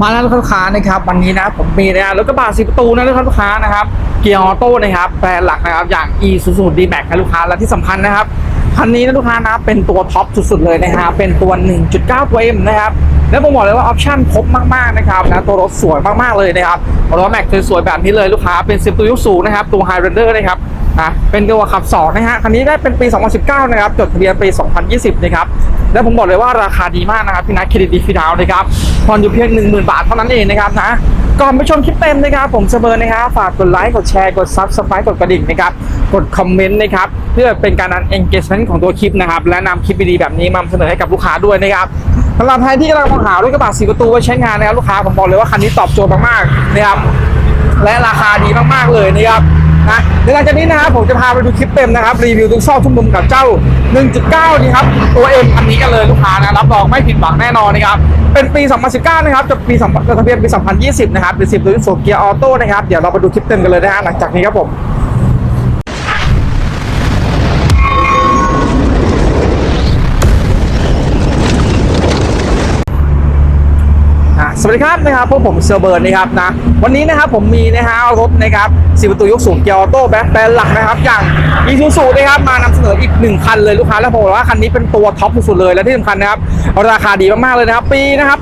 มาแล้วลูกค้านะครับวันนี้นะผมมีนะรถกระบะสีประตูนะลูกค้านะครับ เกียร์ออโต้นะครับแบรนด์หลักนะครับอย่าง e s u z u d max นะลูกค้าและที่สำคัญนะครับคันนี้นะลูกค้านะเป็นตัวท็อปสุดๆเลยนะครับเป็นตัว 1.9 ตัว M นะครับแล้วผมบอกเลยว่าออปชั่นครบมากๆนะครับนะตัวรถสวยมากๆเลยนะครับรถแม็กสวยๆแบบนี้เลยลูกค้าเป็น10ตัวยุคสูงนะครับตัว High Render นะครับ อะเป็นตัวขับ2นะฮะคันนี้ได้เป็นปี 2019 นะครับจดทะเบียนปี 2020 นะครับแล้วผมบอกเลยว่าราคาดีมากนะครับพี่นัทเครดิตดีฟรีดาวน์นะครับผ่อนอยู่เพียง 10,000 บาทเท่านั้นเองนะครับนะก่อนไปชมคลิปเต็มนะครับ ผมเสเบอร์นะครับฝากกดไลค์กดแชร์กด Subscribe กดกระดิ่งนะครับกดคอมเมนต์นะครับเพื่อเป็นการนัน engagement ของตัวคลิปนะครับและนำคลิปดีๆแบบนี้มาเสนอให้กับลูกค้าด้วยนะครับสำหรับใครที่กำลังมองหารถกระบะสีประตูไว้ใช้งานนะครับลูกค้าผมบอกเลยว่าคันนี้ตอบโจทย์มากๆนะครับและราคาดีมากๆเลยนะครับ นะเดี๋ยวหลังจากนี้นะครับผมจะพาไปดูคลิปเต็มนะครับ รีวิวทุกซอกทุกมุมกับเจ้า 1.9 นี่ครับตัวเอ็มคันนี้กันเลยลูกค้านะรับรองไม่ผิดหวังแน่นอนนะครับเป็นปี 2019 นะครับจะปี2จดทะเบียนปี 2020 นะครับเป็น10ตัวที่สูเกียร์ออโต้นะครับเดี๋ยวเราไปดูคลิปเต็มกันเลยนะฮะหลังจากนี้ครับผม วัสดีครับนะครับพวกผมเซอร์เบิร์นนะครับนะวันนี้นะครับผมมีนะฮะรถนะครับสี่ประตูยกสูงเกียร์ออโต้แบ็คแบนหลักนะครับอย่างอีซูซูนะครับมานำเสนออีกหนึ่งคันเลยลูกค้าแล้วผมบอกว่าคันนี้เป็นตัวท็อปสุดๆเลยและที่สำคัญนะครับราคาดีมากๆเลยนะครับปีนะครับ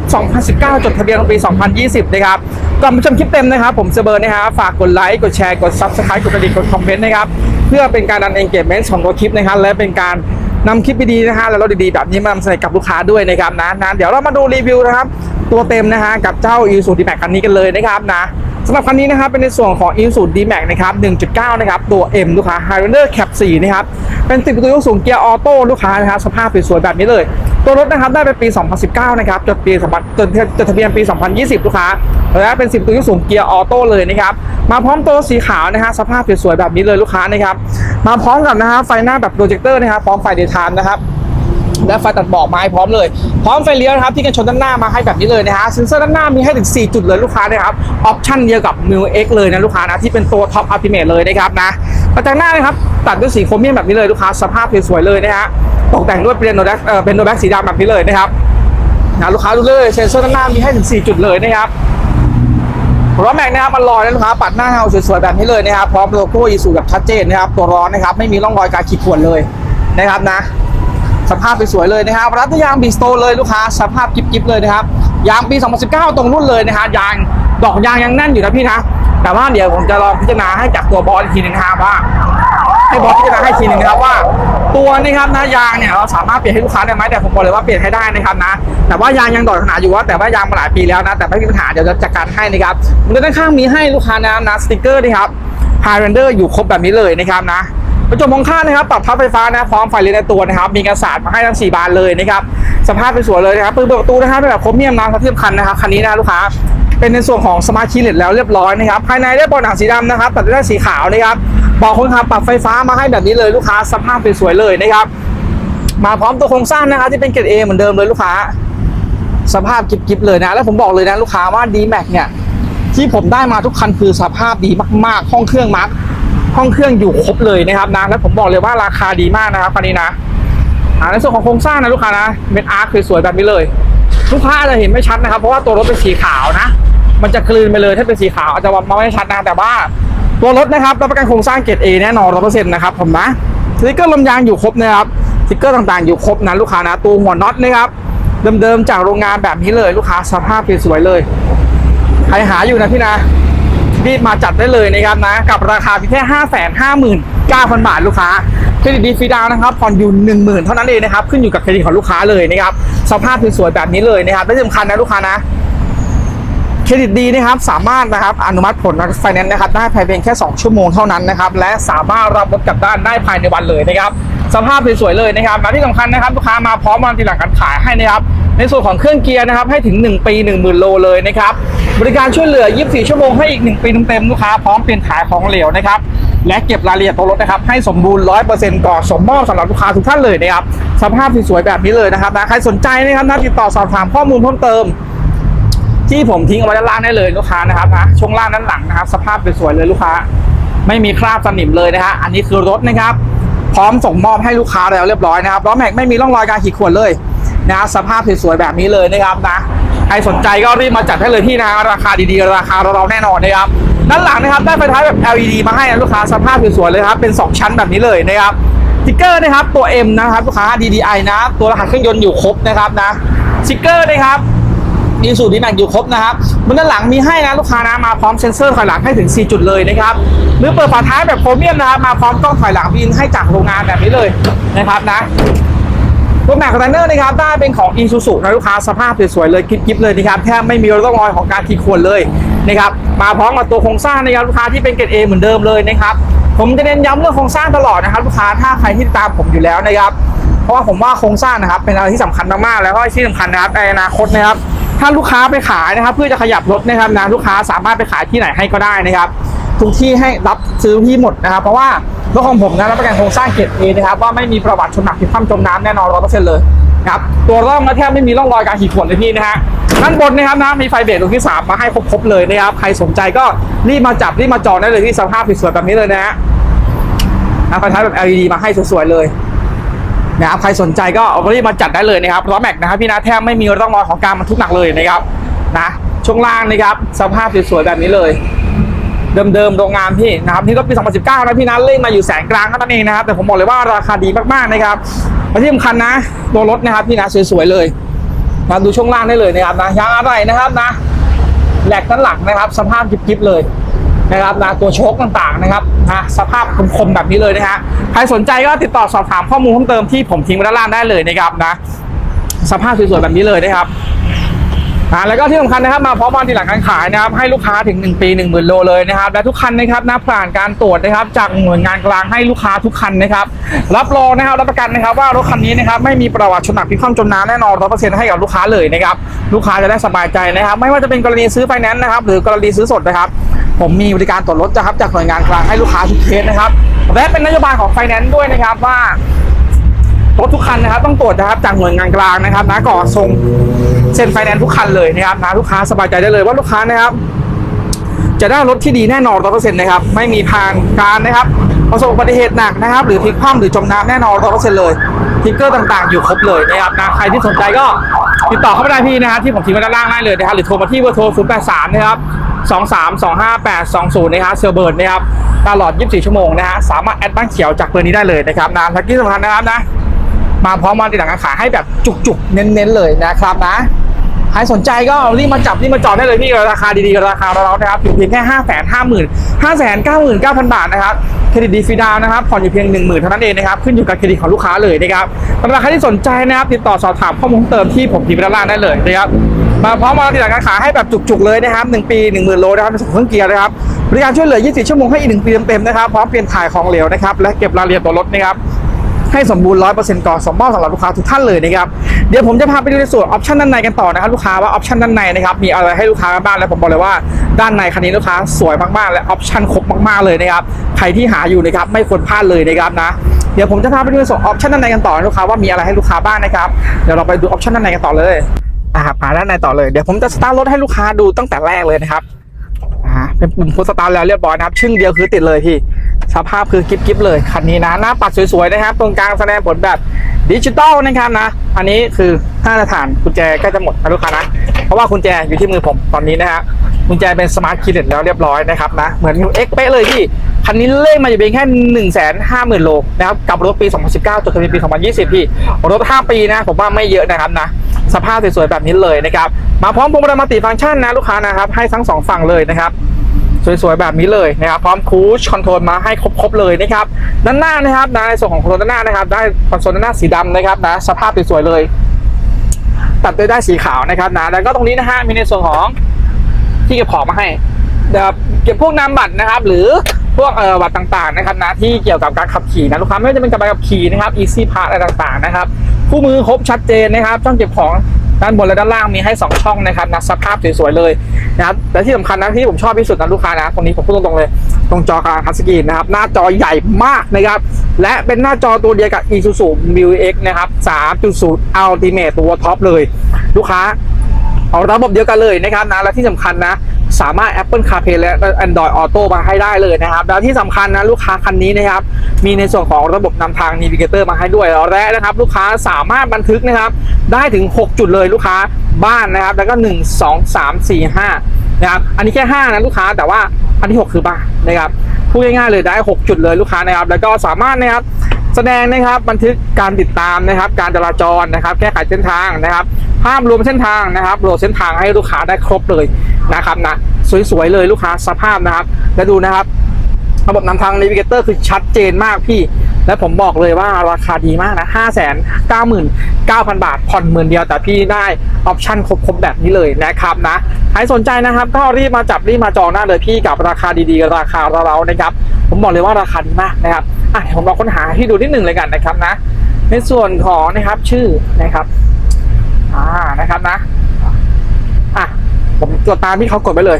2019 จดทะเบียนของปี 2020 นะครับก่อนไปชมคลิปเต็มนะครับผมเซอร์เบิร์นนะครับฝากกดไลค์กดแชร์กด Subscribe กดกระดิ่งกดคอมเมนต์นะครับเพื่อเป็นการดัน engagement ของตัวคลิปนะครับและเป็นการนำคลิปดีๆนะฮะแล้วรถดีๆแบบนี้มานำเสนอกับลูกค้าด้วยนะครับนะนะเดี๋ยวเรามาดูรีวิวนะครับ ตัวเต็มนะฮะกับเจ้า i s u z u D-Max คันนี้กันเลยนะครับนะสำหรับคันนี้นะครับเป็นในส่วนของ i s u z u D-Max นะครับ 1.9 นะครับ ตัว M ลูกค้า Highlander Cap 4 นะครับ เป็นติดประตูยกสูงเกียร์ออโต้ลูกค้านะครับสภาพสวยๆแบบนี้เลย ตัวรถนะครับได้เป็นปี 2019 นะครับจดปีจดจดทะเบียนปี 2020 ลูกค้าและเป็น 10 ตัวยุคสูงเกียร์ออโต้เลยนะครับมาพร้อมตัวสีขาวนะฮะสภาพสวยๆแบบนี้เลยลูกค้านะครับมาพร้อมกับนะฮะไฟหน้าแบบโปรเจคเตอร์นะครับพร้อมไฟเดย์ไทม์นะครับ และไฟตัดเบาะไม้พร้อมเลย พร้อมไฟเลี้ยวนะครับที่กันชนด้านหน้ามาให้แบบนี้เลยนะฮะเซ็นเซอร์ด้านหน้ามีให้ถึง 4 จุดเลยลูกค้านะครับออปชั่นเดียวกับ m i l X เลยนะลูกค้านะที่เป็นตัวท็อปอัลติเมทเลยนะครับนะกระจังหน้านะครับตัดด้วยสีโครเมียมแบบนี้เลยลูกค้าสภาพสวยๆเลยนะฮะตกแต่งด้วยเป็นโนแบ็กเอ่อเป็นโนแบ็กสีดำแบบนี้เลยนะครับนะลูกค้าดูเลยเซ็นเซอร์ด้านหน้ามีให้ถึง 4 จุดเลยนะครับล้อแม็กนะครับมันลอยนะลูกค้าปัดหน้าเงาสวยๆแบบนี้เลยนะครับพร้อมโลโก้อีซูแบบชัดเจนนะครับตัวร้อนนะครับไม่มีร่องรอยการขีดข่วนเลยนะครับนะ สภาพสวยๆเลยนะครับรัตยางบีสโตเลยลูกค้า สภาพกิบๆเลยนะครับยางปี 2019 ตรงรุ่นเลยนะฮะยางดอกยางยังแน่นอยู่นะพี่นะแต่ว่าเดี๋ยวผมจะลองพิจารณาให้จากตัวบอลทีหนึงนะครับว่าให้บอสพิจารณาให้ทีหนึงนะครับว่า ตัวนะครับนะยางเนี่ยเราสามารถเปลี่ยนให้ลูกค้าได้ไหมแต่ผมบอกเลยว่าเปลี่ยนให้ได้นะครับนะ แต่ว่ายางยังดอดขนาดอยู่ว่าแต่ว่ายางมาหลายปีแล้วนะ แต่ไม่มีปัญหาเดี๋ยวจะจัดการให้นะครับมันด้านข้างมีให้ลูกค้านะนะสติกเกอร์นะครับไฮเรนเดอร์อยู่ครบแบบนี้เลยนะครับนะ ประจบมองข้างนะครับปรับพับไฟฟ้านะพร้อมไฟเลนในตัวนะครับ มีกระสานมาให้ทั้ง 4 บานเลยนะครับสภาพเป็นสวยเลยนะครับปืนเปิดประตูนะครับเป็นแบบโครเมียมนะที่สำคัญนะครับคันนี้นะลูกค้าเป็นในส่วนของสมาร์ทคีย์เลสแล้วเรียบร้อยนะครับภายในได้บาะหนังสีดำนะครับตัดด้สีขาวนะครับบาะคนขับปรับไฟฟ้ามาให้แบบนี้เลยลูกค้าสภาพเป็นสวยเลยนะครับมาพร้อมตัวโครงสร้างนะครับที่เป็นเกรดเอเหมือนเดิมเลยลูกค้า สภาพกิบๆเลยนะ แล้วผมบอกเลยนะลูกค้าว่า d m a x เนี่ยที่ผมได้มาทุกคันคือสภาพดีมาก ๆ ห้องเครื่องมาร์ค ห้องเครื่องอยู่ครบเลยนะครับนะแล้วผมบอกเลยว่าราคาดีมากนะครับคันนี้นะอ่าในส่วนของโครงสร้างนะลูกค้านะเป็นอาร์คสวยๆแบบนี้เลย ลูกค้าอาจจะเห็นไม่ชัดนะครับ เพราะว่าตัวรถเป็นสีขาวนะ มันจะกลืนไปเลยถ้าเป็นสีขาวอาจจะมองไม่ชัดนะแต่ว่าตัวรถนะครับรับประกันโครงสร้างเกรดเอแน่นอนร้อเปอร์เซ็นต์นะครับผมนะสติกเกอร์ลมยางอยู่ครบนะครับสติกเกอร์ต่างๆอยู่ครบนะลูกค้านะตัวหัวน็อตนะครับเดิมๆจากโรงงานแบบนี้เลยลูกค้าสภาพสวยเลยใครหาอยู่นะพี่นะ รีบมาจัดได้เลยนะครับนะ กับราคาเพียงแค่ห้าแสนห้าหมื่นเก้าพันบาทลูกค้าเครดิตดีฟรีดาวนะครับผ่อนอยู่หนึ่งหมื่นเท่านั้นเองนะครับ ขึ้นอยู่กับเครดิตของลูกค้าเลยนะครับสภาพสวยๆแบบนี้เลยนะครับและที่สำคัญนะลูกค้านะเครดิตดีนะครับสามารถนะครับอนุมัติผลไฟแนนซ์นะครับได้ภายเพียงแค่ 2 ชั่วโมงเท่านั้นนะครับและสามารถรับรถกลับด้านได้ภายในวันเลยนะครับสภาพสวยๆเลยนะครับและที่สำคัญนะครับลูกค้ามาพร้อมวันทีหลังการขายให้นะครับ ในส่วนของเครื่องเกียร์นะครับให้ถึง 1 ปี 10,000 โลเลยนะครับบริการช่วยเหลือ 24 ชั่วโมงให้อีก 1 ปีเต็มๆลูกค้าพร้อมเปลี่ยนถ่ายของเหลวนะครับและเก็บรายละเอียดตัวรถนะครับให้สมบูรณ์100%ก่อนสมมอบสำหรับลูกค้าทุกท่านเลยนะครับสภาพสวยๆแบบนี้เลยนะครับนะใครสนใจนะครับนะติดต่อสอบถามข้อมูลเพิ่มเติม ที่ผมทิ้งเอาไว้ด้านล่างได้เลยลูกค้านะครับนะช่วงล่างด้านหลังนะครับ สภาพสวยๆเลยลูกค้า ไม่มีคราบสนิมเลยนะฮะอันนี้คือรถนะครับ พร้อมส่งมอบให้ลูกค้าแล้วเรียบร้อยนะครับล้อแม็กไม่มีร่องรอยการขีดข่วนเลย นะสภาพสวยๆแบบนี้เลยนะครับนะใครสนใจก็รีบมาจัดให้เลยที่นะราคาดีๆ ราคาเราๆแน่นอนนะครับด้านหลังนะครับได้ไฟท้ายแบบ LED มาให้นะลูกค้าสภาพสวยๆเลยครับเป็น 2 ชั้นแบบนี้เลยนะครับสติ๊กเกอร์นะครับตัว M นะครับลูกค้า DDI นะ ตัวรหัสเครื่องยนต์อยู่ครบนะครับนะสติ๊กเกอร์นะครับมีสูตรดีแม็กอยู่ครบนะครับบนด้านหลังมีให้นะลูกค้านะมาพร้อมเซ็นเซอร์ถอยหลังให้ถึง 4 จุดเลยนะครับหรือเปิดฝาท้ายแบบโพรเมียมนะครับมาพร้อมกล้องถอยหลังบินให้จากโรงงานแบบนี้เลยนะครับนะ ตัวแม็กคอนเทนเนอร์นะครับได้เป็นของ i s u z u นะลูกค้าสภาพสวยๆเลยกิ๊บๆเลยนะครับแทบไม่มีร่องรอยของการขีดข่วนเลยนะครับมาพร้อมกับตัวโครงสร้างนะครับลูกค้าที่เป็นเกรด A เหมือนเดิมเลยนะครับผมจะเน้นย้ำเรื่องโครงสร้างตลอดนะครับลูกค้าถ้าใครที่ตามผมอยู่แล้วนะครับเพราะว่าผมว่าโครงสร้างนะครับเป็นอะไรที่สำคัญมากๆแล้วก็ที่สำคัญนะครับในอนาคตนะครับถ้าลูกค้าไปขายนะครับ เพื่อจะขยับรถนะครับนะลูกค้าสามารถไปขายที่ไหนให้ก็ได้นะครับ ทุกที่ให้รับซื้อที่หมดนะครับ เพราะว่ารถของผมนะรับประกันโครงสร้างเกรติเอนะครับว่าไม่มีประวัติชนหนักที่คว่ำจมน้ำแน่นอนร้อยเปอร์เซ็นต์เลยนะครับตัวร่องก็แทบไม่มีร่องรอยการขีดข่วนเลยพี่นะฮะด้านบนนะครับนะมีไฟเบรกดวงที่สามมาให้ครบๆเลยนะครับใครสนใจก็รีบมาจับรีบมาจองได้เลยที่สภาพสวยๆแบบนี้เลยนะฮะนะไฟท้ายแบบ LED มาให้สวยๆเลยนะครับใครสนใจก็เอารีบมาจัดได้เลยนะครับล้อแม็กนะครับพี่นะแทบไม่มีร่องรอยของการบรรทุกหนักเลยนะครับนะช่วงล่างนะครับสภาพสวยๆแบบนี้เลย เดิมๆโรงงานพี่นะครับนี่ก็ปี 2019 นะพี่นะเล่นมาอยู่แสนกลางก็นั่นเองนะครับ แต่ผมบอกเลยว่าราคาดีมากๆนะครับและที่สำคัญนะ ตัวรถนะครับพี่นะสวยๆเลยนะดูช่วงล่างได้เลยนะครับนะยางอะไรนะครับนะแหลกด้านหลังนะครับ สภาพกิบๆเลยนะครับนะตัวโชคต่างๆนะครับนะสภาพคมๆแบบนี้เลยนะฮะใครสนใจก็ติดต่อสอบถามข้อมูลเพิ่มเติมที่ผมทิ้งไว้ด้านล่างได้เลยนะครับนะ สภาพสวยๆแบบนี้เลยนะครับ อ่าแล้วก็ที่สำคัญนะครับมาพร้อมวันที่หลังการขายนะครับให้ลูกค้าถึง 1 ปี 1 0,000 โลเลยนะครับและทุกคันนะครับนะผ่านการตรวจนะครับจากหน่วยงานกลางให้ลูกค้าทุกคันนะครับรับรองนะครับรับประกันนะครับว่ารถคันนี้นะครับไม่มีประวัติชนหนักพิกคว่ำจมน้ำแน่นอนร้อยเปอร์เซ็นต์ให้กับลูกค้าเลยนะครับลูกค้าจะได้สบายใจนะครับ ไม่ว่าจะเป็นกรณีซื้อไฟแนนซ์นะครับหรือกรณีซื้อสดนะครับผมมีบริการตรวจรถนะครับจากหน่วยงานกลางให้ลูกค้าทุกเคสนะครับและเป็นนโยบายของไฟแนนซ์ด้วยนะครับว่า รถทุกคันนะครับ ต้องตรวจนะครับจากหน่วยงานกลางนะครับนะก่อนส่งเซ็นไฟแนนซ์ทุกคันเลยนะครับนะลูกค้าสบายใจได้เลยว่าลูกค้านะครับ จะได้รถที่ดีแน่นอนร้อยเปอร์เซ็นต์นะครับ ไม่มีผ่านการนะครับประสบอุบัติเหตุหนักนะครับ หรือพลิกคว่ำหรือจมน้ำแน่นอนร้อยเปอร์เซ็นต์เลยทิกเกอร์ต่างๆ อยู่ครบเลยนะครับนะใครที่สนใจก็ติดต่อเข้ามาได้พี่นะครับที่ผมทิ้งไว้ด้านล่างได้เลยนะครับหรือโทรมาที่เบอร์โทร 0 8 3 นะครับ 2 3 2 5 8 2 0 นะครับเซลเบิร์ดนะครับตลอด 24 ชั่วโมงนะฮะสามารถแอดบ้านเขียวจากเบอร์นี้ได้เลยนะครับนะและที่สำคัญนะครับนะ มาพร้อมมาติดหลังการขาให้แบบจุกๆ เน้นๆเลยนะครับนะใครสนใจก็รีบมาจับรีบมาจองได้เลยพี่ราคาดีๆราคาเราๆนะครับอยู่เพียงแค่ห้าแสนห้าหมื่นห้าแสนเก้าหมื่นเก้าพันบาทนะครับเครดิตดีฟีดาวนะครับผ่อนอยู่เพียงหนึ่งหมื่นเท่านั้นเองนะครับขึ้นอยู่กับเครดิตของลูกค้าเลยนะครับสำหรับใครที่สนใจนะครับติดต่อสอบถามข้อมูลเพิ่มเติมที่ผมทิ้งไว้ด้านล่างได้เลยนะครับมาพร้อมมาติดหลังการขายให้แบบจุกๆเลยนะครับหนึ่งปีหนึ่งหมื่นโลนะครับเป็นสองเครื่องเกียร์นะครับบริการช่วยเหลือ 24 ชั่วโมงให้อีกหนึ่งปีเต็มๆนะครับพร้อมเปลี่ยนถ่ายของเหลวนะครับและเก็บรายละเอียดตัวรถนะครับ ให้สมบูรณ์ร้อยเปอร์เซ็นต์ก่อนสมมอบสำหรับลูกค้าทุกท่านเลยนะครับเดี๋ยวผมจะพาไปดูในส่วนออปชันด้านในกันต่อนะครับลูกค้าว่าออปชันด้านในนะครับมีอะไรให้ลูกค้าบ้างแล้วผมบอกเลยว่าด้านในคันนี้ลูกค้าสวยมากๆและออปชันครบมากๆเลยนะครับใครที่หาอยู่นะครับไม่ควรพลาดเลยนะครับนะเดี๋ยวผมจะพาไปดูในส่วนออปชันด้านในกันต่อนะลูกค้าว่ามีอะไรให้ลูกค้าบ้างนะครับเดี๋ยวเราไปดูออปชันด้านในกันต่อเลยอ่ามาด้านในต่อเลยเดี๋ยวผมจะสตาร์ทรถให้ลูกค้าดูตั้งแต่แรกเลยนะครับอ่าเป็นปุ่มโพสตาร์ทแล้วเรียบร้อยนะครับชึ่งเดียวคือติดเลยพี่ สภาพคือกิ๊บกิเลย คันนี้นะ หน้าปัดสวยๆนะครับ ตรงกลางแสดงผลแบบดิจิตอลนะครับนะ อันนี้คือห้าฐานกุญแจใกล้จะหมดนะลูกค้านะ เพราะว่ากุญแจอยู่ที่มือผมตอนนี้นะฮะกุญแจเป็นสมาร์ทคีย์เลสแล้วเรียบร้อยนะครับนะ เหมือนเอ็กเป๊ะเลยพี่ คันนี้เลขมาอยู่เพียงแค่หนึ่งแสนห้าหมื่นโลนะครับ กับรถปี 2019 จดทะเบียนปี 2020 พี่ รถ 5 ปีนะ ผมว่าไม่เยอะนะครับนะ สภาพสวยๆแบบนี้เลยนะครับ มาพร้อมพวงมาลัยมัลติฟังก์ชันนะลูกค้านะครับ ให้ทั้งสองฝั่งเลยนะครับ สวยๆแบบนี้เลยนะครับพร้อมคูชคอนโทรลมาให้ครบๆเลยนะครับด้านหน้านะครับนะในส่วนของคอนโทรลด้านหน้านะครับ ได้คอนโซลด้านหน้าสีดำนะครับนะสภาพสวยๆเลย ตัดด้วยได้สีขาวนะครับนะแล้วก็ตรงนี้นะฮะมีในส่วนของที่เก็บของมาให้แบบเก็บพวกนามบัตรนะครับ หรือพวกเอ่อบัตรต่างๆนะครับนะที่เกี่ยวกับการขับขี่นะลูกค้าไม่ว่าจะเป็นกรใบขับขี่นะครับ easy pass อะไรต่างๆนะครับคู่มือครบชัดเจนนะครับช่องเก็บของ ด้านบนและด้านล่างมีให้ 2 ช่องนะครับนะสภาพสวยๆเลยนะครับและที่สำคัญนะที่ผมชอบที่สุดนะลูกค้านะตรงนี้ผมพูดตรงๆเลยตรงจอกลางทัชสกรีนนะครับหน้าจอใหญ่มากนะครับและเป็นหน้าจอตัวเดียวกับ Isuzu Mu X นะครับ3.0 Ultimate ตัวท็อปเลย ลูกค้าเอาระบบเดียวกันเลยนะครับนะและที่สำคัญนะ สามารถ Apple CarPlay และ Android Auto มาให้ได้เลยนะครับแล้วที่สำคัญนะลูกค้าคันนี้นะครับมีในส่วนของระบบนำทาง Navigator มาให้ด้วยและนะครับลูกค้าสามารถบันทึกนะครับได้ถึง 6 จุดเลยลูกค้าบ้านนะครับแล้วก็ 1 2 3 4 5นะครับอันนี้แค่ 5 นะลูกค้าแต่ว่าอันที่ 6 คือบ้านนะครับพูดง่ายๆเลยได้ 6 จุดเลยลูกค้านะครับแล้วก็สามารถนะครับ แสดงนะครับบันทึกการติดตามนะครับ การจราจรนะครับ แก้ไขเส้นทางนะครับภาพรวมเส้นทางนะครับโหลดเส้นทางให้ลูกค้าได้ครบเลยนะครับนะสวยๆเลยลูกค้าสภาพนะครับ และดูนะครับ ระบบนำทาง Navigator คือชัดเจนมากพี่ และผมบอกเลยว่าราคาดีมากนะ5 9 9 0 0 0 บาท ผ่อนหมื่นเดียวแต่พี่ได้ออปชั่นครบๆแบบนี้เลยนะครับนะใครสนใจนะครับก็รีบมาจับรีบมาจองได้าเลยพี่กับราคาดีๆ ราคาเราๆนะครับ ผมบอกเลยว่าราคาดีมากนะครับ อะผมลองค้นหาให้ดูนิดหนึ่งเลยกันนะครับนะ ในส่วนของนะครับชื่อนะครับอ่านะครับนะอะผมกดตามที่เขากดไปเลย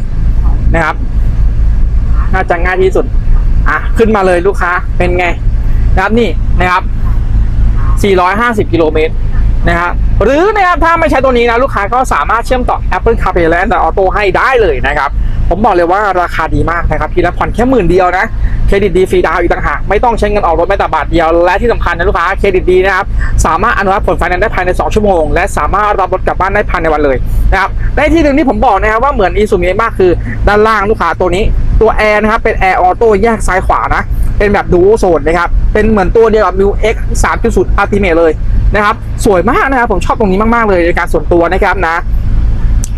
นะครับ น่าจะง่ายที่สุดอะขึ้นมาเลยลูกค้าเป็นไงนะครับนี่นะครับ 450 กิโลเมตรนะครับหรือนะครับถ้าไม่ใช้ตัวนี้นะลูกค้าก็สามารถเชื่อมต่อ Apple CarPlay และ Android Auto ให้ได้เลยนะครับ ผมบอกเลยว่าราคาดีมากนะครับพี่และผ่อนแค่หมื่นเดียวนะเครดิตดีฟรีดาวอีกต่างหากไม่ต้องใช้เงินออกรถแม้แต่บาทเดียว และที่สำคัญนะลูกค้าเครดิตดีนะครับสามารถอนุมัติผลไฟแนนซ์ได้ภายใน 2 ชั่วโมง และสามารถรับรถกลับบ้านได้ภายในวันเลยนะครับและที่หนึ่งที่ผมบอกนะครับว่าเหมือนอีซูมิมากคือ ด้านล่างลูกค้าตัวนี้ตัวแอร์นะครับเป็นแอร์ออโต้แยกซ้ายขวานะเป็นแบบดูโซนนะครับเป็นเหมือนตัวเดียวกับ m ิว X 3.0 Ultimate เลยนะครับสวยมากนะครับผมชอบตรงนี้มากๆเลยในการส่วนตัวนะครับนะ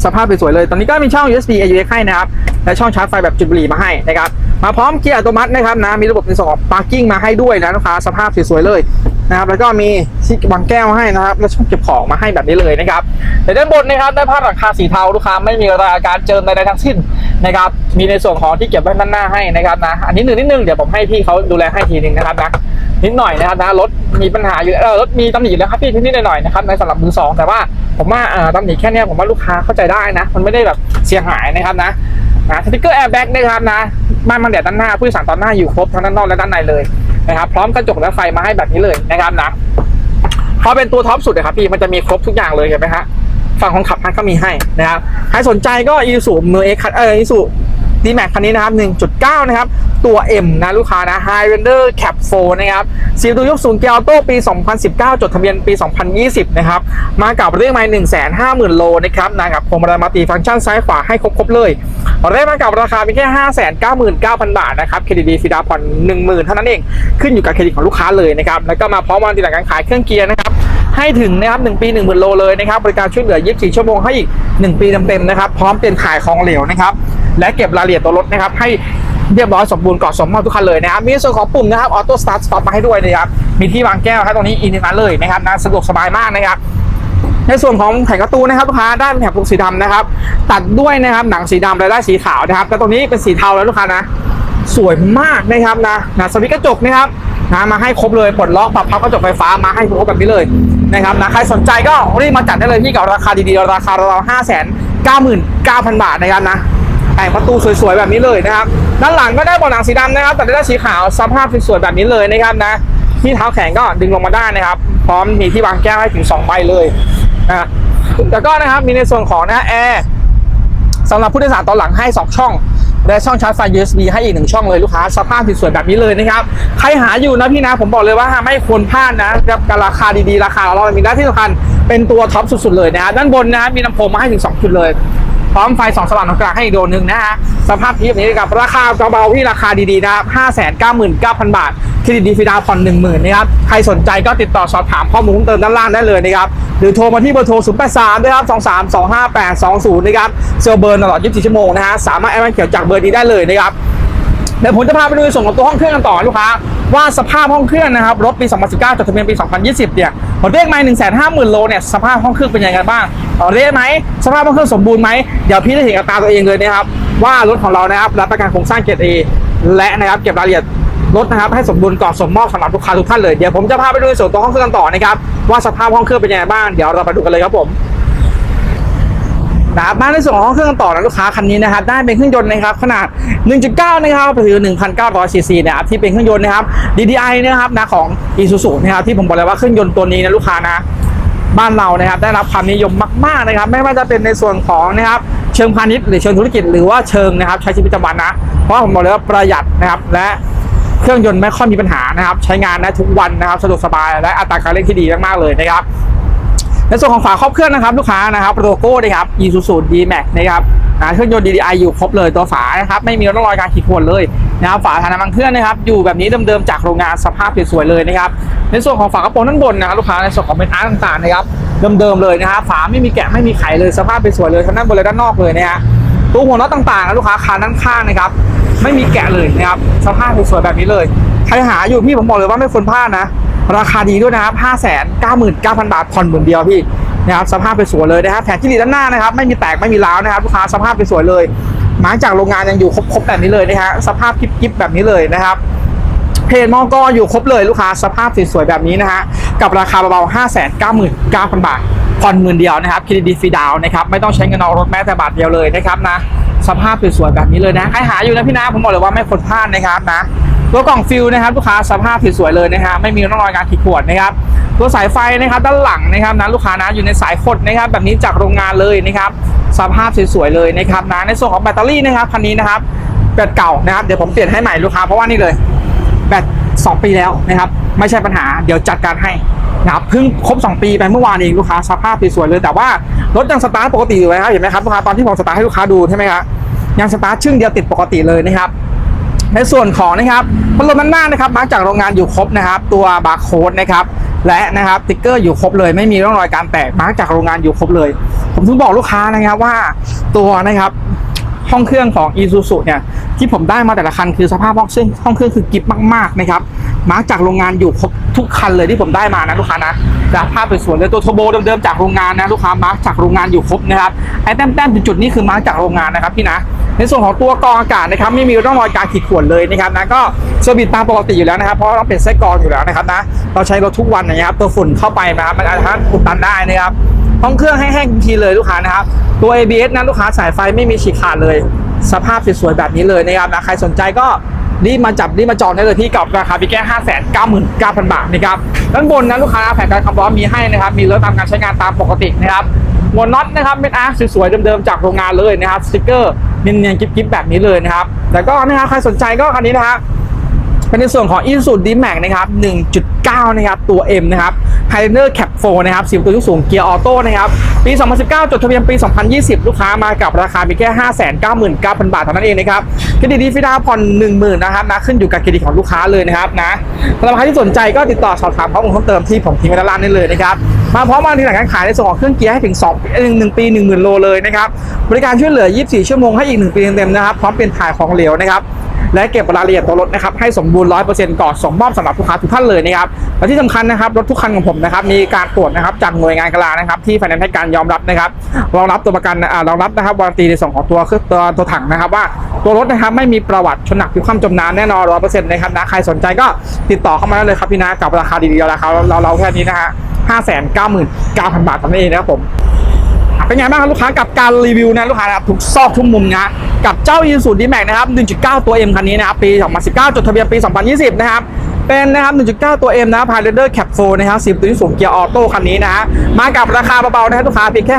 สภาพสวยๆเลย ตอนนี้ก็มีช่อง USB AUX ให้นะครับ และช่องชาร์จไฟแบบจุดบุหรี่มาให้นะครับ มาพร้อมเกียร์อัตโนมัตินะครับนะ มีระบบในส่วนของ parking มาให้ด้วยนะลูกค้าสภาพสวยๆเลยนะครับ แล้วก็มีซิกวางแก้วให้นะครับ และช่องเก็บของมาให้แบบนี้เลยนะครับแต่ด้านบนนะครับได้ผ้าหลังคาสีเทาลูกค้าไม่มีราการเจิมใดๆทั้งสิ้น นะครับ มีในส่วนของที่เก็บไว้ด้านหน้าให้นะครับนะ อันนี้หนึ่งนิดนึงเดี๋ยวผมให้พี่เขาดูแลให้ทีนึงนะครับนะนิดหน่อยนะครับนะรถมีปัญหาอยู่เออรถมีตำหนิอยู่แล้วครับพี่นิดหน่อยนะครับในสำหรับมือสองแต่ว่าผมว่าเอ่อตำหนิแค่เนี้ยผมว่าลูกค้าเข้าใจได้นะ มันไม่ได้แบบเสียหายนะครับนะนะสติ๊กเกอร์แอร์แบ็กนะครับนะม่านมันแดดด้านหน้าผู้โดยสารตอนหน้าอยู่ครบทั้งด้านนอกและด้านในเลยนะครับพร้อมกระจกและไฟมาให้แบบนี้เลยนะครับนะพอเป็นตัวท็อปสุดเลยครับพี่มันจะมีครบทุกอย่างเลยเห็นไหมฮะ ฝั่งคนขับมันก็มีให้นะครับใครสนใจก็อีซูมือเอ็กคัเอออีซูดีแม็กคันนี้นะครับ 1.9 นะครับ ตัว M นะลูกค้านะ High Render Cap 4 นะครับซีตัวยกสูงเกียร์ออโต้ปี 2019 จดทะเบียนปี 2020 นะครับ มากับเรื่องไม้150,000 โลนะครับนะกับพวงมาลัยมัลติฟังก์ชันซ้ายขวาให้ครบ ๆ เลยได้มากับราคาเพียงแค่ 599,000 บาทนะครับเครดิตดีฟีดาวน์ผ่อน10,000 เท่านั้นเอง ขึ้นอยู่กับเครดิตของลูกค้าเลยนะครับ แล้วก็มาพร้อมวันติดหลังการขายเครื่องเกียร์นะครับ ให้ถึงนะครับ1ปี 10,000โลเลยนะครับบริการช่วยเหลือ 24 ชั่วโมงให้อีก 1 ปีเต็มๆนะครับพร้อมเปลี่ยนถ่ายของเหลวนะครับและเก็บรายละเอียดตัวรถนะครับให้เรียบร้อยสมบูรณ์ก่อนสมมอบทุกคันเลยนะครับมีส่วนของปุ่มนะครับออโต้สตาร์ทสต็อปมาให้ด้วยนะครับมีที่วางแก้วให้ตรงนี้อินนั้นเลยนะครับนะสะดวกสบายมากนะครับในส่วนของแผงการ์ตูนะครับลูกค้าได้เป็นแถบปกสีดำนะครับ ตัดด้วยนะครับหนังสีดำและได้สีขาวนะครับแล้วตรงนี้เป็นสีเทาแล้วลูกค้านะ สวยมากนะครับนะนะสวิตกระจกนะครับนะมาให้ครบเลยปลดล็อกปรับพับกระจกไฟฟ้ามาให้ครบแบบนี้เลย นะครับนะใครสนใจก็รีบมาจัดได้เลยที่กับราคาดีๆ ราคาราวห้าแสนเก้าหมื่นเก้าพันบาทนะครับนะแต่งประตูสวยๆแบบนี้เลยนะครับด้านหลังก็ได้เบาะหนังสีดำนะครับแต่ได้สีขาวสภาพสวยๆแบบนี้เลยนะครับนะที่เท้าแข็งก็ดึงลงมาได้นะครับ พร้อมมีที่วางแก้วให้ถึง2ใบเลยนะแล้วก็นะครับมีในส่วนของนะแอร์สำหรับผู้โดยสารตอนหลังให้ 2 ช่อง และช่องชาร์จไฟ USB ให้อีกหนึ่งช่องเลยลูกค้าสภาพสวยๆแบบนี้เลยนะครับใครหาอยู่นะพี่นะผมบอกเลยว่าไม่ควรพลาดนะกับกับราคาดีๆ ราคาเรามีได้ที่สำคัญเป็นตัวท็อปสุดๆเลยนะฮะด้านบนนะมีลำโพงมาให้ถึง 2 จุดเลย พร้อมไฟสองสว่างตรงกลางให้อีกโดนหนึ่งนะฮะสภาพที่แบบนี้กับราคาเบาๆที่ราคาดีๆนะครับ599,000บาทเครดิตดีฟรีดาวน์ผ่อนหนึ่งหมื่นนะครับใครสนใจก็ติดต่อสอบถามข้อมูลเพิ่มเติมด้านล่างได้เลยนะครับหรือโทรมาที่เบอร์โทร 083ด้ครับ2325820 นะครับเซลเบอร์ตลอด 24 ชั่วโมงนะฮะสามารถแอดมันเขียวจากเบอร์นี้ได้เลยนะครับ เดี๋ยวผมจะพาไปดูในส่วนของตัวห้องเครื่องกันต่อลูกค้าว่าสภาพห้องเครื่องนะครับรถปี 2019 จดทะเบียนปี 2020 เนี่ยผมเรียกมา1 5 0 0 0 0 โลเนี่ยสภาพห้องเครื่องเป็นยังไงบ้างเอเรียกไหมสภาพห้องเครื่องสมบูรณ์ไหมเดี๋ยวพี่ได้เห็นกับตาตัวเองเลยนะครับว่ารถของเรานะครับรับประกันโครงสร้างเกียรติและนะครับเก็บรายละเอียดรถนะครับให้สมบูรณ์ก่อนส่งมอบสำหรับลูกค้าทุกท่านเลยเดี๋ยวผมจะพาไปดูในส่วนตัวห้องเครื่องกันต่อนะครับว่าสภาพห้องเครื่องเป็นยังไงบ้างเดี๋ยวเราไปดูกันเลยครับผม นะครับมาในส่วนของเครื่องต่อนะลูกค้าคันนี้นะครับได้เป็นเครื่องยนต์นะครับขนาด 1.9 นะครับหรือ1,900ซีซีนะครับที่เป็นเครื่องยนต์นะครับ DDI นะครับนะของ Isuzu นะครับที่ผมบอกเลยว่าเครื่องยนต์ตัวนี้นะลูกค้านะบ้านเรานะครับได้รับความนิยมมากๆนะครับ ไม่ว่าจะเป็นในส่วนของนะครับเชิงพาณิชย์หรือเชิงธุรกิจหรือว่าเชิงนะครับใช้ชีวิตประจำวันนะ เพราะผมบอกเลยว่าประหยัดนะครับและเครื่องยนต์ไม่ค่อยมีปัญหานะครับ ใช้งานได้ทุกวันนะครับ สะดวกสบายและอัตราการเร่งที่ดีมากๆเลยนะครับ ในส่วนของฝาครอบเครื่องนะครับลูกค้านะครับโลโก้นะครับ Isuzu D-Max นะครับเครื่องยนต์ DDI อยู่ครบเลยตัวฝานะครับไม่มีร่องรอยการขีดข่วนเลยนะครับฝาฐานน้ำมันเครื่องนะครับอยู่แบบนี้เดิมๆจากโรงงานสภาพสวยๆเลยนะครับในส่วนของฝากระโปรงด้านบนนะครับลูกค้าในส่วนของเป็นอาร์ตต่างๆนะครับเดิมๆเลยนะครับฝาไม่มีแกะไม่มีไขเลยสภาพสวยๆเลยทั้งด้านบนและด้านนอกเลยนะฮะตัวหัวน็อตต่างๆนะลูกค้าคานด้านข้างนะครับไม่มีแกะเลยนะครับสภาพสวยๆแบบนี้เลยใครหาอยู่พี่ผมบอกเลยว่าไม่ควรพลาดนะ ราคาดีด้วยนะครับ 5 9 9 0 0 0 บาทผ่อนหมื่นเดียวพี่นะครับสภาพเป็นสวยเลยนะครับแผงที่ดีด้านหน้านะครับ ไม่มีแตกไม่มีร้าวนะครับลูกค้าสภาพเป็นสวยเลยมาจากโรงงานยังอยู่ครบๆแบบนี้เลยนะฮะสภาพกิ๊บๆแบบนี้เลยนะครับเพจมอกออยู่ครบเลยลูกค้าสภาพสวยๆแบบนี้นะฮะกับราคาเบาๆ 5 9 9 0 0 0 บาทผ่อนหมื่นเดียวนะครับครดิตฟรีดาวน์นะครับไม่ต้องใช้เงินออกรถแม้แต่บาทเดียวเลยนะครับนะสภาพสวยๆแบบนี้เลยนะใครหาอยู่นะพี่นะผมบอกเลยว่าไม่ควรพลาดนะครับนะ ตัวกล่องฟิลนะครับลูกค้าสภาพสวยๆเลยนะฮะไม่มีร่องรอยการขีดข่วนนะครับตัวสายไฟนะครับด้านหลังนะครับนะลูกค้านะอยู่ในสายขดนะครับแบบนี้จากโรงงานเลยนะครับสภาพสวยๆเลยนะครับนะในส่วนของแบตเตอรี่นะครับคันนี้นะครับแบตเก่านะครับเดี๋ยวผมเปลี่ยนให้ใหม่ลูกค้าเพราะว่านี่เลยแบต2 ปีแล้วนะครับไม่ใช่ปัญหาเดี๋ยวจัดการให้นะครับเพิ่งครบ 2 ปีไปเมื่อวานเองลูกค้าสภาพสวยๆเลย แต่ว่ารถยังสตาร์ทปกติอยู่เลยครับเห็นไหมครับลูกค้าตอนที่ผมสตาร์ทให้ลูกค้าดูใช่ไหมครับยังสตาร์ทชึ่งเดียวติดปกติเลยนะครับ ในส่วนของนะครับพัดลมด้านหน้านะครับมาจากโรงงานอยู่ครบนะครับ ตัวบาร์โค้ดนะครับและนะครับติ๊กเกอร์อยู่ครบเลยไม่มีร่องรอยการแตกมาจากโรงงานอยู่ครบเลย ผมถึงบอกลูกค้านะครับว่าตัวนะครับห้องเครื่องของ Isuzu เนี่ยที่ผมได้มาแต่ละคันคือสภาพห้องเครื่องห้องเครื่องคือกิฟมากๆนะครับมาจากโรงงานอยู่ครบทุกคันเลยที่ผมได้มานะลูกค้านะสภาพเป็นส่วยเลยตัวโทโบเดิมๆจากโรงงานนะลูกค้ามาจากโรงงานอยู่ครบนะครับไอ้แต้มๆจุดๆนี้คือมาจากโรงงานนะครับพี่นะ ในส่วนของตัวกรองอากาศนะครับไม่มีร่องรอยการขีดข่วนเลยนะครับนะก็เซอร์วิสตามปกติอยู่แล้วนะครับเพราะเราเป็นไส้กรองอยู่แล้วนะครับนะเราใช้รถทุกวันนะครับตัวฝุ่นเข้าไปนะครับมันอาจจะอุดตันได้นะครับห้องเครื่องให้แห้งทันทีเลยลูกค้านะครับตัว ABS นะลูกค้าสายไฟไม่มีฉีกขาดเลย สภาพสวยๆแบบนี้เลยนะครับนะใครสนใจก็รีบมาจับรีบมาจองได้เลยที่กับราคาเพีแค่5 9 9 0 0 0 บาทนะครับด้านบนนะลูกค้าแผงการคำร้อนมีให้นะครับ มีรถตามการใช้งานตามปกตินะครับหัวน็อตนะครับเป็นอาร์สวยๆเดิมๆจากโรงงานเลยนะครับสติกเกอร์ เนียนๆกิ๊บๆแบบนี้เลยนะครับ แต่ก็นะครับใครสนใจก็คันนี้นะครับเป็นในส่วนของ i s u z u D-Max นะครับ 1.9 นะครับ ตัว M นะครับ Highlander Cap 4 นะครับสิบตัวยุคสูงเกียร์ออโต้นะครับ ปี 2019 จดทะเบียนปี 2020 ลูกค้ามากับราคาเพียงแค่ 599,000 บาทเท่านั้นเองนะครับเครดิตดีฟรีดาผ่อน 10,000 นะครับนะ ขึ้นอยู่กับเครดิตของลูกค้าเลยนะครับนะสำหรับใครที่สนใจก็ติดต่อสอบถามข้อมูลเพิ่มเติมที่ผมทิ้งไว้ด้านล่างได้เลยนะครับ มาพร้อมมาที่หลังการขายในส่วนของเครื่องเกียร์ให้ถึง2 1ปี 10,000 โลเลยนะครับบริการช่วยเหลือ 24 ชั่วโมงให้อีก 1 ปีเต็มๆนะครับพร้อมเป็นถ่ายของเหลวนะครับและเก็บรายละเอียดตัวรถนะครับให้สมบูรณ์ 100%ก่อนส่งมอบสำหรับลูกค้าทุกท่านเลยนะครับและที่สำคัญนะครับรถทุกคันของผมนะครับมีการตรวจนะครับจากหน่วยงานกลางนะครับที่ไฟแนนซ์ให้การยอมรับนะครับรองรับตัวประกันอ่ารองรับนะครับวารันตีในส่วนของตัวเครื่องตัวตัวถังนะครับว่าตัวรถนะครับไม่มีประวัติชนหนักพลิกคว่ำจมน้ำแน่นอน 100%นะครับนะใครสนใจก็ติดต่อเข้ามาได้เลยครับพี่นะกับราคาดีๆราคาเราเราแค่นี้นะฮะ 599,000 บาทเท่านั้นเองนะครับผมเป็นไงบ้างครับลูกค้ากับการรีวิวนะลูกค้านะครับทุกซอกทุกมุมนะกับเจ้า Isuzu D-Max นะครับ 1.9 ตัว M คันนี้นะครับปี 2019 จดทะเบียนปี 2020 นะครับ เป็นนะครับ 1.9 ตัว M นะครับ Highlander Cap 4นะครับ10ตัวที่สูงเกียร์ออโต้คันนี้นะฮะมากับราคาเบาๆนะครับลูกค้าเพียงแค่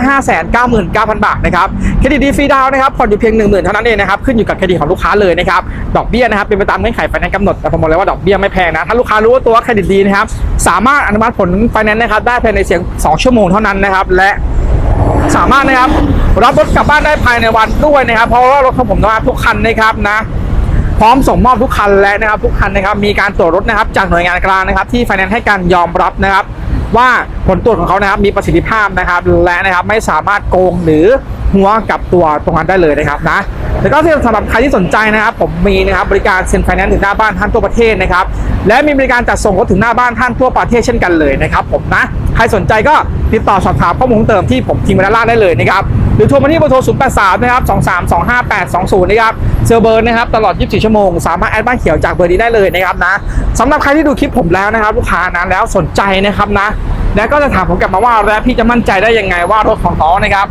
599,000 บาทนะครับเครดิตดีฟรีดาวน์นะครับผ่อนอยู่เพียง 10,000 เท่านั้นเองนะครับขึ้นอยู่กับเครดิตของลูกค้าเลยนะครับดอกเบี้ยนะครับเป็นไปตามเงื่อนไขไฟแนนซ์กำหนดแต่ผมบอกเลยว่าดอกเบี้ยไม่แพงนะถ้าลูกค้ารู้ว่าตัวเครดิตดีนะครับสามารถอนุมัติผลไฟแนนซ์นะครับได้ภายในเสียง 2 ชั่วโมงเท่านั้นนะครับและสามารถนะครับรับรถกลับบ้านได้ภายในวันด้วยนะครับเพราะว่ารถของผมนะครับทุกคันนะครับนะ พร้อมส่งมอบทุกคันและนะครับทุกคันนะครับมีการตรวจรถนะครับจากหน่วยงานกลางนะครับ ที่ไฟแนนซ์ให้การยอมรับนะครับ ว่าผลตรวจของเขานะครับมีประสิทธิภาพนะครับ และนะครับไม่สามารถโกงหรือ หัวกับตัวตรงนั้นได้เลยนะครับนะแล้วก็สำหรับใครที่สนใจนะครับ ผมมีนะครับบริการเซ็นไฟแนนซ์ถึงหน้าบ้านท่านทั่วประเทศนะครับ และมีบริการจัดส่งรถถึงหน้าบ้านท่านทั่วประเทศเช่นกันเลยนะครับ ผมนะใครสนใจก็ติดต่อสอบถามข้อมูลเพิ่มเติมที่ผมทิ้งไว้ด้านล่างได้เลยนะครับหรือโทรมาที่เบอร์โทร 0 8 3 นะครับ 2 3 2 5 8 2 0 นะครับ เซลเบอร์นะครับ ตลอด 24 ชั่วโมง สามารถแอดบ้านเขียวจากเบอร์นี้ได้เลยนะครับนะสำหรับใครที่ดูคลิปผมแล้วนะครับ ลูกค้านะแล้วสนใจนะครับนะ แล้วก็จะถามผมกลับมาว่าแล้วพี่จะมั่นใจได้ยังไงว่ารถของเขานะครับ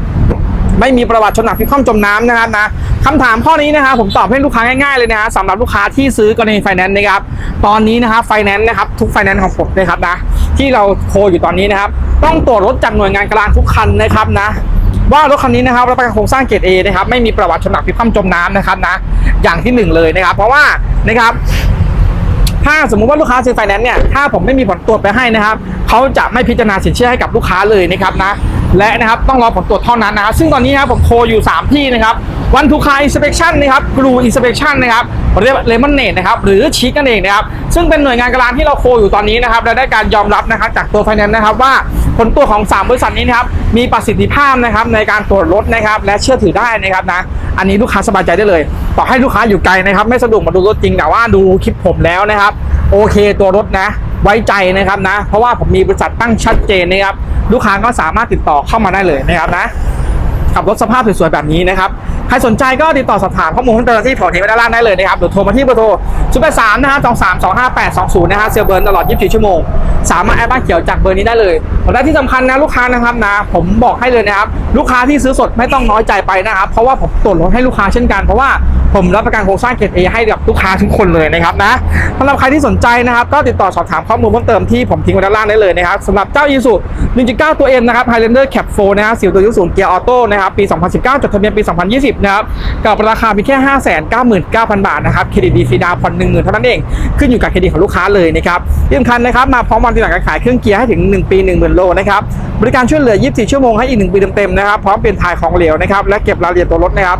ไม่มีประวัติชนหนักพิคว่ำจมน้ำนะครับนะคำถามข้อนี้นะครับผมตอบให้ลูกค้าง่ายๆเลยนะฮะสำหรับลูกค้าที่ซื้อกรณีไฟแนนซ์นะครับตอนนี้นะครับไฟแนนซ์นะครับทุกไฟแนนซ์ของผมนะครับนะที่เราโคอยู่ตอนนี้นะครับ ต้องตรวจรถจากหน่วยงานกลางทุกคันนะครับนะว่ารถคันนี้นะครับรับประกันโครงสร้างเกรด A นะครับไม่มีประวัติชนหนักพิคว่ำจมน้ำนะครับนะอย่างที่หนึ่งเลยนะครับ เพราะว่านะครับ ถ้าสมมุติว่าลูกค้าซื้อไฟแนนซ์เนี่ยถ้าผมไม่มีผลตรวจไปให้นะครับเขาจะไม่พิจารณาสินเชื่อให้กับลูกค้าเลยนะครับนะและนะครับต้องรอผลตรวจเท่านั้นนะครับซึ่งตอนนี้นะครับผมโทรอยู่ 3 ที่นะครับวันทูคาอินสเป t ชันนะครับกรูอินสเป t ชันนะครับเรียกเลมอนเนตนะครับหรือชิคกันเองนะครับซึ่งเป็นหน่วยงานกลางที่เราโคอยู่ตอนนี้นะครับและได้การยอมรับนะครับจากตัวไฟแนนซ์นะครับว่าผลตรวจของ 3 บริษัทนี้นะครับมีประสิทธิภาพนะครับในการตรวจรถนะครับและเชื่อถือได้นะครับนะอันนี้ลูกค้าสบายใจได้เลย ต่อให้ลูกค้าอยู่ไกลนะครับ ไม่สะดวกมาดูรถจริงแต่ว่าดูคลิปผมแล้วนะครับ โอเคตัวรถนะ ไว้ใจนะครับนะ เพราะว่าผมมีบริษัทตั้งชัดเจนนะครับ ลูกค้าก็สามารถติดต่อเข้ามาได้เลยนะครับนะขับรถสภาพสวยๆแบบนี้นะครับใครสนใจก็ติดต่อสอบถามข้อมูลเพิ่มเติมที่ผมทิ้งไว้ด้านล่างได้เลยนะครับหรือโทรมาที่เบอร์โทร0 8 3นะครับ2 3 2 5 8 2 0นะฮะเซลเบิร์นตลอด24ชั่วโมง สามารถแอดบ้านเขียวจากเบอร์นี้ได้เลยและที่สำคัญนะลูกค้านะครับนะผมบอกให้เลยนะครับลูกค้าที่ซื้อสดไม่ต้องน้อยใจไปนะครับเพราะว่าผมตรวจรถให้ลูกค้าเช่นกันเพราะว่าผมรับประกันโครงสร้างเกรดเอให้กับลูกค้าทุกคนเลยนะครับนะสำหรับใครที่สนใจนะครับ ก็ติดต่อสอบถามข้อมูลเพิ่มเติมที่ผมทิ้งไว้ด้านล่างได้เลยนะครับสำหรับเจ้าอีสุ1.9 ตัว M นะครับ Highlander Cap 4 นะฮะสิวตัวยุคสูงเกียร์ออโต้นะครับ ปี 2019 จดทะเบียนปี 2020นะครับกับราคาเพียงแค่ 599,000 บาทนะครับเครดิตดีฟรีดาวผ่อน10,000เท่านั้นเองขึ้นอยู่กับเครดิตของลูกค้าเลยนะครับที่สำคัญนะครับมาพร้อมวันที่หลังการขายเครื่องเกียร์ให้ถึง 1 ปี 10,000โลนะครับบริการช่วยเหลือ 24 ชั่วโมงให้อีก 1 ปีเต็มๆนะครับพร้อมเปลี่ยนถ่ายของเหลวนะครับและเก็บรายละเอียดตัวรถนะครับ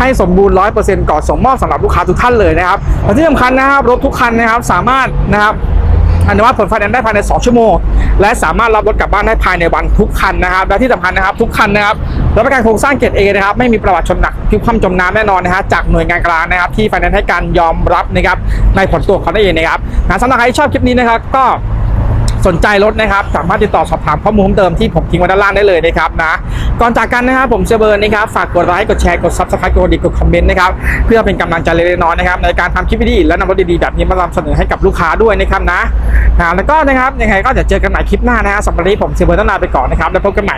ให้สมบูรณ์100%ก่อนส่งมอบสำหรับลูกค้าทุกท่านเลยนะครับและที่สำคัญนะครับรถทุกคันนะครับสามารถนะครับ อนุมัติผลไฟแนนซ์ได้ภายใน 2 ชั่วโมง และสามารถรับรถกลับบ้านได้ภายในวันทุกคันนะครับ และที่สำคัญนะครับทุกคันนะครับรับประกันโครงสร้างเกรดเอนะครับไม่มีประวัติชนหนักพิความจมน้ำแน่นอนนะฮะจากหน่วยงานกลางนะครับ ที่ไฟแนนซ์ให้การยอมรับนะครับในผลตรวจเขาได้เองนะครับนะสำหรับใครที่ชอบคลิปนี้นะครับก็ สนใจรถนะครับ สามารถติดต่อสอบถามข้อมูลเพิ่มเติมที่ผมทิ้งไว้ด้านล่างได้เลยนะครับนะ ก่อนจากกันนะครับผมเซเบอร์นนะครับ ฝากกดไลค์ กดแชร์ กด subscribe กดดิกดคอมเมนต์นะครับ เพื่อเป็นกำลังใจเล็กๆน้อยๆนะครับในการทำคลิปวิดีโอและนำรถดีๆแบบนี้มานำเสนอให้กับลูกค้าด้วยนะครับนะนะแล้วก็นะครับยังไงก็จะเจอกันใหม่คลิปหน้านะฮะสำหรับวันนี้ผมเซเบอร์นต้องลาไปก่อนนะครับแล้วพบกันใหม่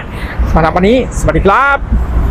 สำหรับวันนี้สวัสดีครับ